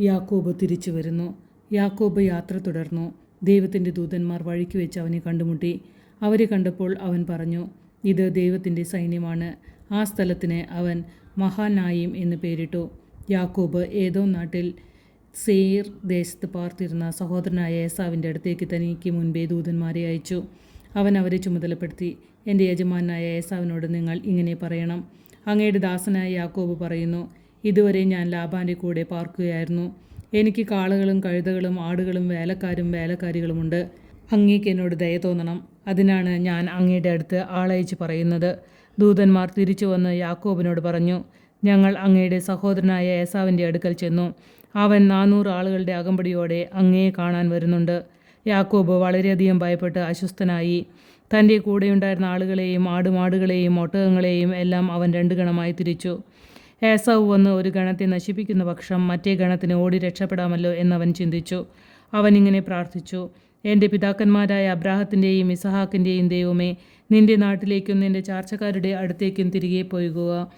യാക്കോബ് തിരിച്ചു വരുന്നു. യാക്കോബ് യാത്ര തുടർന്നു. ദൈവത്തിന്റെ ദൂതന്മാർ വഴിക്ക് വെച്ച് അവനെ കണ്ടുമുട്ടി. അവരെ കണ്ടപ്പോൾ അവൻ പറഞ്ഞു ഇത് ദൈവത്തിന്റെ സൈന്യമാണ്. ആ സ്ഥലത്തിന് അവൻ മഹാനായിം എന്ന് പേരിട്ടു. യാക്കോബ് ഏതോ നാട്ടിൽ സെയർ ദേശത്ത് പാർത്തിരുന്ന സഹോദരനായ ഏസാവിന്റെ അടുത്തേക്ക് തനിക്ക് മുൻപേ ദൂതന്മാരെ അയച്ചു. അവൻ അവരെ ചുമതലപ്പെടുത്തി എന്റെ യജമാനായ ഏസാവിനോട് നിങ്ങൾ ഇങ്ങനെ പറയണം. അങ്ങയുടെ ദാസനായ യാക്കോബ് പറയുന്നു ഇതുവരെ ഞാൻ ലാബാന്റെ കൂടെ പാർക്കുകയായിരുന്നു. എനിക്ക് കാളകളും കഴുതകളും ആടുകളും വേലക്കാരും വേലക്കാരികളുമുണ്ട്. അങ്ങേക്ക് എന്നോട് ദയ തോന്നണം. അതിനാണ് ഞാൻ അങ്ങയുടെ അടുത്ത് ആളയച്ച് പറയുന്നത്. ദൂതന്മാർ തിരിച്ചു വന്ന് യാക്കോബിനോട് പറഞ്ഞു ഞങ്ങൾ അങ്ങയുടെ സഹോദരനായ ഏസാവിന്റെ അടുക്കൽ ചെന്നു. അവൻ നാനൂറ് ആളുകളുടെ അകമ്പടിയോടെ അങ്ങയെ കാണാൻ വരുന്നുണ്ട്. യാക്കോബ് വളരെയധികം ഭയപ്പെട്ട് അസ്വസ്ഥനായി. തന്റെ കൂടെയുണ്ടായിരുന്ന ആളുകളെയും ആടുമാടുകളെയും ഒട്ടകങ്ങളെയും എല്ലാം അവൻ രണ്ട് ഗണമായി തിരിച്ചു. ഏസാവ് വന്ന് ഒരു ഗണത്തെ നശിപ്പിക്കുന്ന പക്ഷം മറ്റേ ഗണത്തിന് ഓടി രക്ഷപ്പെടാമല്ലോ എന്നവൻ ചിന്തിച്ചു. അവൻ ഇങ്ങനെ പ്രാർത്ഥിച്ചു എന്റെ പിതാക്കന്മാരായ അബ്രാഹത്തിന്റെയും ഇസഹാക്കിന്റെയും ദൈവമേ നിന്റെ നാട്ടിലേക്കും നിന്റെ ചാർച്ചക്കാരുടെ അടുത്തേക്കും തിരികെ പോയുക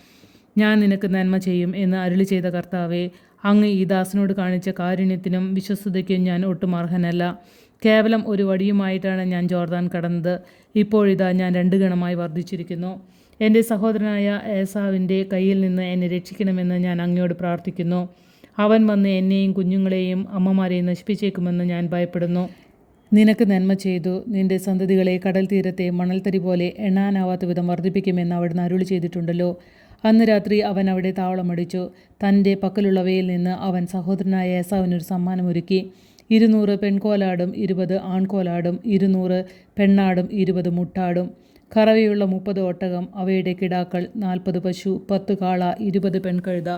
ഞാൻ നിനക്ക് നന്മ ചെയ്യും എന്ന് അരുളി ചെയ്ത കർത്താവെ അങ്ങ് ഈ ദാസനോട് കാണിച്ച കാരുണ്യത്തിനും വിശ്വസ്തതയ്ക്കും ഞാൻ ഒട്ടും അർഹനല്ല. കേവലം ഒരു വടിയുമായിട്ടാണ് ഞാൻ ജോർദാൻ കടന്നത്. ഇപ്പോഴിതാ ഞാൻ രണ്ട് ഗണമായി വർദ്ധിച്ചിരിക്കുന്നു. എന്റെ സഹോദരനായ ഏസാവിന്റെ കയ്യിൽ നിന്ന് എന്നെ രക്ഷിക്കണമെന്ന് ഞാൻ അങ്ങയോട് പ്രാർത്ഥിക്കുന്നു. അവൻ വന്ന് എന്നെയും കുഞ്ഞുങ്ങളെയും അമ്മമാരെയും നശിപ്പിച്ചേക്കുമെന്ന് ഞാൻ ഭയപ്പെടുന്നു. നിനക്ക് നന്മ ചെയ്തു. നിന്റെ സന്തതികളെ കടൽ തീരത്തെ മണൽത്തരി പോലെ എണ്ണാനാവാത്ത വിധം വർദ്ധിപ്പിക്കുമെന്ന് അവിടുന്ന് അരുളി ചെയ്തിട്ടുണ്ടല്ലോ. അന്ന് രാത്രി അവൻ അവിടെ താവളമടിച്ചു. തന്റെ പക്കലുള്ളവയിൽ നിന്ന് അവൻ സഹോദരനായ ഏസാവിനൊരു സമ്മാനമൊരുക്കി. ഇരുന്നൂറ് പെൺകോലാടും ഇരുപത് ആൺകോലാടും ഇരുന്നൂറ് പെണ്ണാടും ഇരുപത് മുട്ടാടും. കറവയുള്ള മുപ്പത് ഒട്ടകം അവയുടെ കിടാക്കൾ നാൽപ്പത് പശു പത്ത് കാള ഇരുപത് പെൺകഴുത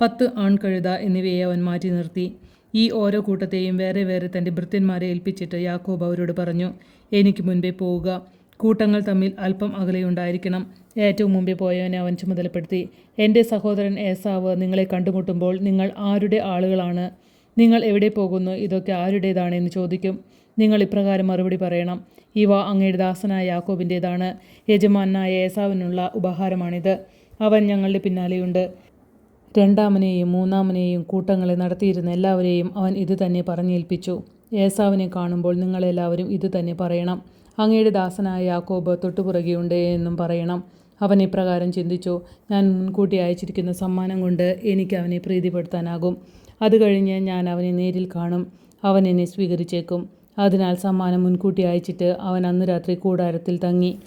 പത്ത് ആൺകഴുത എന്നിവയെ അവൻ മാറ്റി നിർത്തി. ഈ ഓരോ കൂട്ടത്തെയും വേറെ വേറെ തന്റെ ഭൃത്യന്മാരെ ഏൽപ്പിച്ചിട്ട് യാക്കോബ് അവരോട് പറഞ്ഞു എനിക്ക് മുൻപേ പോവുക. കൂട്ടങ്ങൾ തമ്മിൽ അല്പം അകലെയുണ്ടായിരിക്കണം. ഏറ്റവും മുമ്പേ പോയവനെ അവൻ ചുമതലപ്പെടുത്തി. എന്റെ സഹോദരൻ ഏസാവ് നിങ്ങളെ കണ്ടുമുട്ടുമ്പോൾ നിങ്ങൾ ആരുടെ ആളുകളാണ്? നിങ്ങൾ എവിടെ പോകുന്നു? ഇതൊക്കെ ആരുടേതാണെന്ന് ചോദിക്കും. നിങ്ങൾ ഇപ്രകാരം മറുപടി പറയണം. ഇവ അങ്ങയുടെ ദാസനായ യാക്കോബിന്റേതാണ് യജമാനായ ഏസാവിനുള്ള ഉപഹാരമാണിത്. അവൻ ഞങ്ങളുടെ പിന്നാലെയുണ്ട്. രണ്ടാമനെയും മൂന്നാമനെയും കൂട്ടങ്ങളെ നടത്തിയിരുന്ന എല്ലാവരെയും അവൻ ഇത് തന്നെ പറഞ്ഞേൽപ്പിച്ചു. ഏസാവിനെ കാണുമ്പോൾ നിങ്ങളെല്ലാവരും ഇത് തന്നെ പറയണം. അങ്ങയുടെ ദാസനായ യാക്കോബ് തൊട്ടുപുറകെയുണ്ട് എന്നും പറയണം. അവൻ ഇപ്രകാരം ചിന്തിച്ചു ഞാൻ മുൻകൂട്ടി അയച്ചിരിക്കുന്ന സമ്മാനം കൊണ്ട് എനിക്ക് അവനെ പ്രീതിപ്പെടുത്താനാകും. അത് കഴിഞ്ഞ് ഞാൻ അവനെ നേരിൽ കാണും. അവൻ എന്നെ സ്വീകരിച്ചേക്കും. അതിനാൽ സമ്മാനം മുൻകൂട്ടി അയച്ചിട്ട് അവൻ അന്ന് രാത്രി കൂടാരത്തിൽ തങ്ങി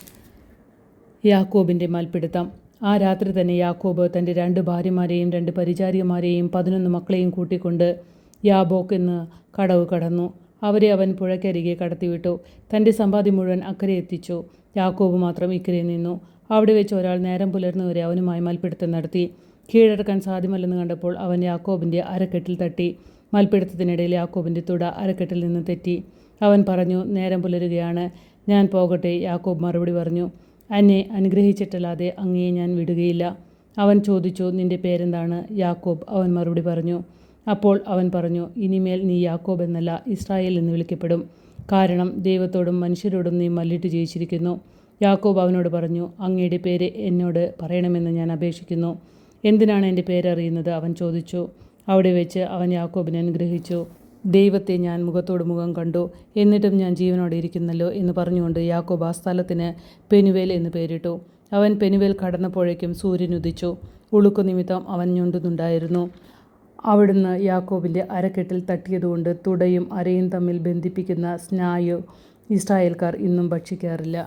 യാക്കോബിന്റെ മൽപ്പിടുത്തം. ആ രാത്രി തന്നെ യാക്കോബ് തന്റെ രണ്ട് ഭാര്യമാരെയും രണ്ട് പരിചാരികമാരെയും പതിനൊന്ന് മക്കളെയും കൂട്ടിക്കൊണ്ട് യാബോക്ക് എന്ന് കടവ് കടന്നു. അവരെ അവൻ പുഴയ്ക്കരികെ കടത്തിവിട്ടു. തന്റെ സമ്പാദ്യം മുഴുവൻ അക്കരെ എത്തിച്ചു. യാക്കോബ് മാത്രം ഇക്കരെ നിന്നു. അവിടെ വെച്ച് ഒരാൾ നേരം പുലർന്നവരെ അവനുമായി മൽപ്പിടുത്തം നടത്തി. കീഴടക്കാൻ സാധ്യമല്ലെന്ന് കണ്ടപ്പോൾ അവൻ യാക്കോബിന്റെ അരക്കെട്ടിൽ തട്ടി. മൽപ്പിടുത്തത്തിനിടയിൽ യാക്കോബിന്റെ തുട അരക്കെട്ടിൽ നിന്ന് തെറ്റി. അവൻ പറഞ്ഞു നേരം പുലരുകയാണ്. ഞാൻ പോകട്ടെ യാക്കോബ് മറുപടി പറഞ്ഞു. എന്നെ അനുഗ്രഹിച്ചിട്ടല്ലാതെ അങ്ങയെ ഞാൻ വിടുകയില്ല. അവൻ ചോദിച്ചു നിന്റെ പേരെന്താണ്? യാക്കോബ് അവൻ മറുപടി പറഞ്ഞു. അപ്പോൾ അവൻ പറഞ്ഞു ഇനിമേൽ നീ യാക്കോബ് എന്നല്ല ഇസ്രായേൽ എന്ന് വിളിക്കപ്പെടും. കാരണം ദൈവത്തോടും മനുഷ്യരോടും നീ മല്ലിട്ട് ജയിച്ചിരിക്കുന്നു. യാക്കോബ് അവനോട് പറഞ്ഞു അങ്ങയുടെ പേര് എന്നോട് പറയണമെന്ന് ഞാൻ അപേക്ഷിക്കുന്നു. എന്തിനാണ് എന്റെ പേരറിയുന്നത്? അവൻ ചോദിച്ചു. അവിടെ വെച്ച് അവൻ യാക്കോബിനെ അനുഗ്രഹിച്ചു. ദൈവത്തെ ഞാൻ മുഖത്തോട് മുഖം കണ്ടു. എന്നിട്ടും ഞാൻ ജീവനോടെ ഇരിക്കുന്നല്ലോ എന്ന് പറഞ്ഞുകൊണ്ട് യാക്കോബ് ആ സ്ഥലത്തിന് പെനുവേൽ എന്ന് പേരിട്ടു. അവൻ പെനുവേൽ കടന്നപ്പോഴേക്കും സൂര്യൻ ഉദിച്ചു. ഉളുക്കു നിമിത്തം അവൻ ഞൊണ്ടുന്നുണ്ടായിരുന്നു അവിടുന്ന് യാക്കോബിന്റെ അരക്കെട്ടിൽ തട്ടിയതുകൊണ്ട് തുടയും അരയും തമ്മിൽ ബന്ധിപ്പിക്കുന്ന സ്നായു ഇസ്രായേൽക്കാർ ഇന്നും ഭക്ഷിക്കാറില്ല.